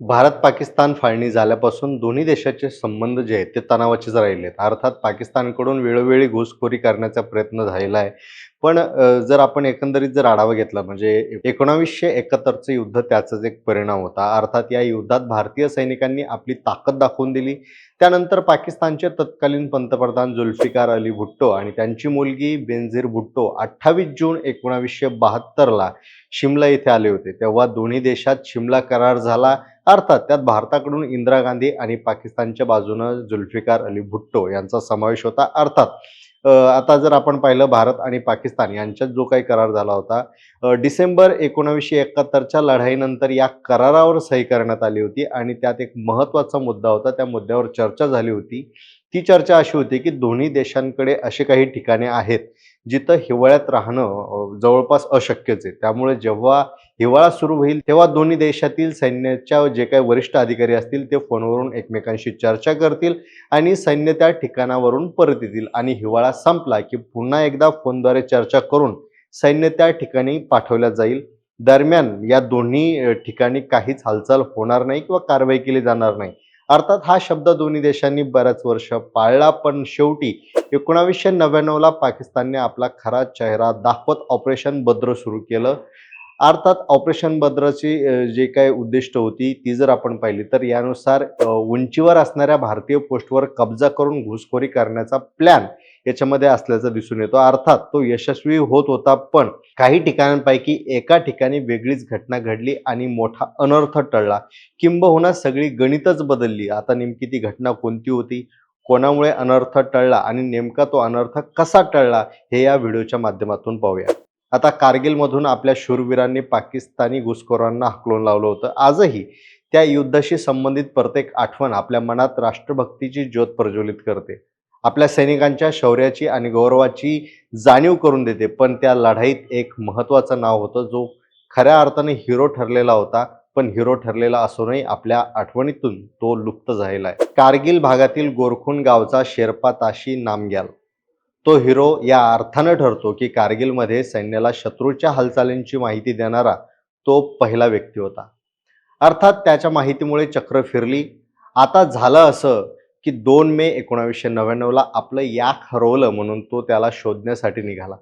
भारत पाकिस्तान फाळणी झाल्यापासून दोन्ही देशाचे संबंध जे आहेत ते तणावाचेच राहिले आहेत. अर्थात पाकिस्तानकडून वेळोवेळी घुसखोरी करण्याचा प्रयत्न झालेला आहे. पण जर आपण एकंदरीत जर आढावा घेतला म्हणजे एकोणावीसशे एकाहत्तरचं युद्ध त्याचाच एक परिणाम होता. अर्थात या युद्धात भारतीय सैनिकांनी आपली ताकद दाखवून दिली. त्यानंतर पाकिस्तानचे तत्कालीन पंतप्रधान जुल्फिकार अली भुट्टो आणि त्यांची मुलगी बेनझीर भुट्टो अठ्ठावीस जून एकोणावीसशे बहात्तरला शिमला येथे आले होते. तेव्हा दोन्ही देशात शिमला करार झाला. अर्थात त्यात भारताकडून इंदिरा गांधी आणि पाकिस्तानच्या बाजूनं जुल्फिकार अली भुट्टो यांचा समावेश होता. अर्थात आता जर आपण पाहिलं भारत आणि पाकिस्तान यांच्यात जो काही करार झाला होता डिसेंबर एकोणावीसशे एकाहत्तरच्या लढाईनंतर या करारावर सही करण्यात आली होती आणि त्यात एक महत्त्वाचा मुद्दा होता. त्या मुद्द्यावर चर्चा झाली होती. ती चर्चा अशी होती की दोन्ही देशांकडे असे काही ठिकाणे आहेत जिथं हिवाळ्यात राहणं जवळपास अशक्यच आहे. त्यामुळे जेव्हा हिवाळा सुरू होईल तेव्हा दोन्ही देशातील सैन्याच्या जे काही वरिष्ठ अधिकारी असतील ते फोनवरून एकमेकांशी चर्चा करतील आणि सैन्य त्या ठिकाणावरून परत येतील. आणि हिवाळा संपला की पुन्हा एकदा फोनद्वारे चर्चा करून सैन्य त्या ठिकाणी पाठवल्या जाईल. दरम्यान या दोन्ही ठिकाणी काहीच हालचाल होणार नाही किंवा कारवाई केली जाणार नाही. अर्थात हा शब्द दोन्ही देशांनी बऱ्याच वर्ष पाळला पण शेवटी एकोणावीसशे नव्याण्णवला पाकिस्तानने आपला खरा चेहरा दाखवत ऑपरेशन बद्र सुरू केलं. अर्थात ऑपरेशन बद्रची जे काही उद्दिष्ट होती ती जर आपण पाहिली तर यानुसार उंचीवर असणाऱ्या भारतीय पोस्टवर कब्जा करून घुसखोरी करण्याचा प्लॅन याच्यामध्ये असल्याचं दिसून येतो. अर्थात तो यशस्वी होत होता पण काही ठिकाणांपैकी एका ठिकाणी वेगळीच घटना घडली आणि मोठा अनर्थ टळला. किंबहुना सगळी गणितच बदलली. आता नेमकी ती घटना कोणती होती? कोणामुळे अनर्थ टळला? आणि नेमका तो अनर्थ कसा टळला? हे या व्हिडिओच्या माध्यमातून पाहूया. आता कारगिलमधून आपल्या शूरवीरांनी पाकिस्तानी घुसखोरांना हाकलून लावलं होतं. आजही त्या युद्धाशी संबंधित प्रत्येक आठवण आपल्या मनात राष्ट्रभक्तीची ज्योत प्रज्वलित करते. आपल्या सैनिकांच्या शौर्याची आणि गौरवाची जाणीव करून देते पण त्या लढाईत एक महत्त्वाचं नाव होतं जो खऱ्या अर्थाने हिरो ठरलेला होता पण हिरो ठरलेला असूनही आपल्या आठवणीतून तो लुप्त झालेला आहे. कारगिल भागातील गोरखुन गावचा शेर्पा ताशी नामग्याल. तो हिरो या अर्थानं ठरतो की कारगिलमध्ये सैन्याला शत्रूच्या हालचालींची माहिती देणारा तो पहिला व्यक्ती होता. अर्थात त्याच्या माहितीमुळे चक्र फिरली. आता झालं असं की दोन मे एकोणावीसशे नव्याण्णवला आपलं याक हरवलं म्हणून तो त्याला शोधण्यासाठी निघाला.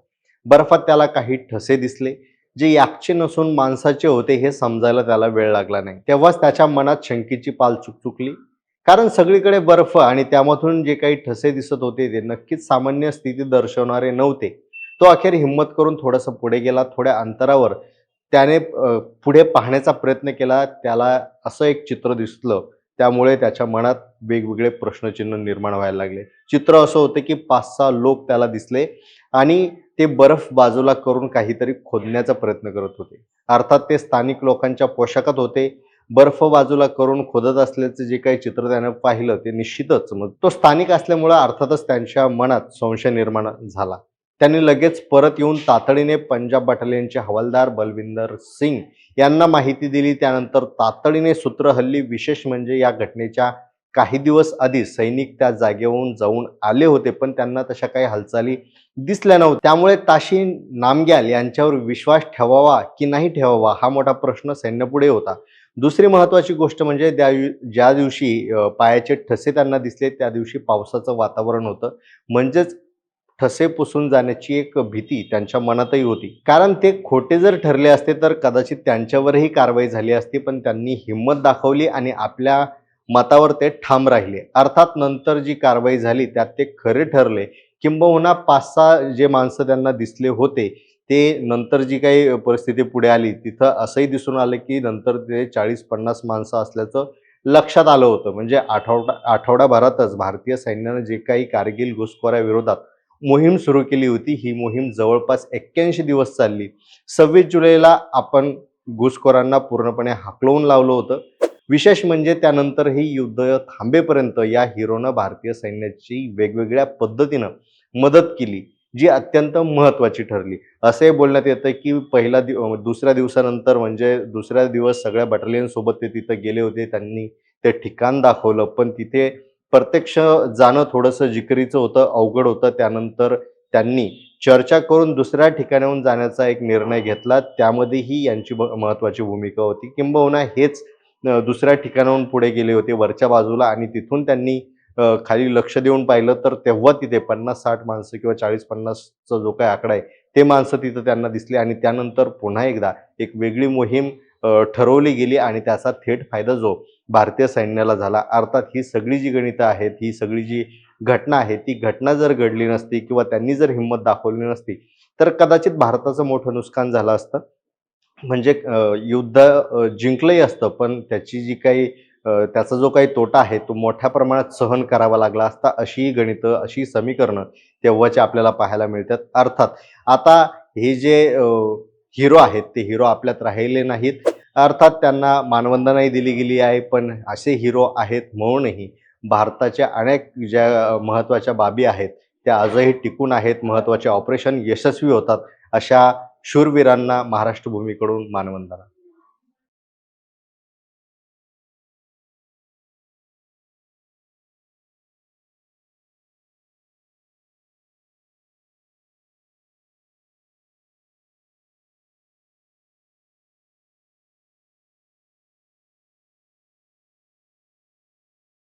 बर्फात त्याला काही ठसे दिसले. जे याकचे नसून माणसाचे होते हे समजायला त्याला वेळ लागला नाही. तेव्हाच त्याच्या मनात शंकेची पाल चुकचुकली. कारण सगळीकडे बर्फ आणि त्यामधून जे काही ठसे दिसत होते ते नक्कीच सामान्य स्थिती दर्शवणारे नव्हते. तो अखेर हिंमत करून थोडंसं पुढे गेला थोड्या अंतरावर. त्याने पुढे पाहण्याचा प्रयत्न केला त्याला असं एक चित्र दिसलं. त्यामुळे त्याच्या मनात वेगवेगळे प्रश्नचिन्ह निर्माण व्हायला लागले. चित्र असं होतं की पाच सहा लोक त्याला दिसले आणि ते बर्फ बाजूला करून काहीतरी खोदण्याचा प्रयत्न करत होते. अर्थात ते स्थानिक लोकांच्या पोशाखात होते. बर्फ बाजूला करून खोदत असल्याचं जे काही चित्र त्यानं पाहिलं ते निश्चितच. मग तो स्थानिक असल्यामुळं अर्थातच त्यांच्या मनात संशय निर्माण झाला. त्यांनी लगेच परत येऊन तातडीने पंजाब बटालियनचे हवालदार बलविंदर सिंग यांना माहिती दिली. त्यानंतर तातडीने सूत्र हल्ली विशेष म्हणजे या घटनेच्या काही दिवस आधी सैनिक त्या जागेवरून जाऊन आले होते पण त्यांना तशा काही हालचाली दिसल्या नव्हत्या. त्यामुळे ताशी नामग्याल यांच्यावर विश्वास ठेवावा की नाही ठेवावा हा मोठा प्रश्न सैन्यापुढे होता. दुसरी महत्वाची गोष्ट म्हणजे त्या ज्या दिवशी पायाचे ठसे त्यांना दिसले त्या दिवशी पावसाचं वातावरण होतं. म्हणजेच ठसे पुसून जाण्याची एक भीती त्यांच्या मनातही होती. कारण ते खोटे जर ठरले असते तर कदाचित त्यांच्यावरही कारवाई झाली असती पण त्यांनी हिंमत दाखवली आणि आपल्या मतावर ते ठाम राहिले. अर्थात नंतर जी कारवाई झाली त्यात ते खरे ठरले. किंबहुना पाच सहा जे माणसं त्यांना दिसले होते ते नंतर जी काही परिस्थिती पुढे आली तिथं असंही दिसून आलं की नंतर ते चाळीस पन्नास माणसं असल्याचं लक्षात आलं होतं. म्हणजे आठवडा आठवडाभरातच भारतीय सैन्यानं जे काही कारगिल घुसखोऱ्याविरोधात मोहीम सुरू केली होती ही मोहीम जवळपास एक्क्याऐंशी दिवस चालली. सव्वीस जुलैला आपण घुसखोरांना पूर्णपणे हाकलवून लावलं होतं. विशेष म्हणजे त्यानंतर ही युद्ध थांबेपर्यंत या हिरोनं भारतीय सैन्याची वेगवेगळ्या पद्धतीनं मदत केली. जी अत्यंत महत्त्वाची ठरली. असे बोलण्यात येतं की पहिला दिव दुसऱ्या दिवसानंतर म्हणजे दुसऱ्या दिवस सगळ्या बटालियनसोबत ते तिथं गेले होते. त्यांनी ते ठिकाण दाखवलं. पण तिथे प्रत्यक्ष जाणं थोडंसं जिकरीचं होतं अवघड होतं. त्यानंतर त्यांनी चर्चा करून दुसऱ्या ठिकाणाहून जाण्याचा एक निर्णय घेतला. त्यामध्येही यांची ब- महत्त्वाची भूमिका होती. किंबहुना हेच दुसऱ्या ठिकाणाहून पुढे गेले होते वरच्या बाजूला. आणि तिथून त्यांनी खाली लक्ष देऊन पाहिलं तर तेव्हा तिथे 50-60 माणसं किंवा 40-50चा जो काही आकडा आहे, ते माणसं तिथं त्यांना दिसले आणि त्यानंतर पुन्हा एकदा एक वेगळी मोहीम ठरवली गेली आणि त्याचा थेट फायदा जो भारतीय सैन्याला झाला. अर्थात ही सगळी जी गणितं आहेत, ही सगळी जी घटना आहे, ती घटना जर घडली नसती किंवा त्यांनी जर हिंमत दाखवली नसती, तर कदाचित भारताचं मोठं नुकसान झालं असतं. म्हणजे युद्ध जिंकलंही असतं, पण त्याची जी काही त्याचा जो काही तोटा आहे, तो मोठ्या प्रमाणात सहन करावा लागला असता. अशी गणितं, अशी समीकरणं तेव्हाचे आपल्याला पाहायला मिळतात. अर्थात आता हे जे हिरो आहेत, ते हिरो आपल्यात राहिले नाहीत. अर्थात त्यांना मानवंदनाही दिली गेली आहे, पण असे हिरो आहेत म्हणूनही भारताच्या अनेक ज्या महत्त्वाच्या बाबी आहेत, त्या आजही टिकून आहेत. महत्त्वाचे ऑपरेशन यशस्वी होतात. अशा शूरवीरांना महाराष्ट्र भूमीकडून मानवंदना.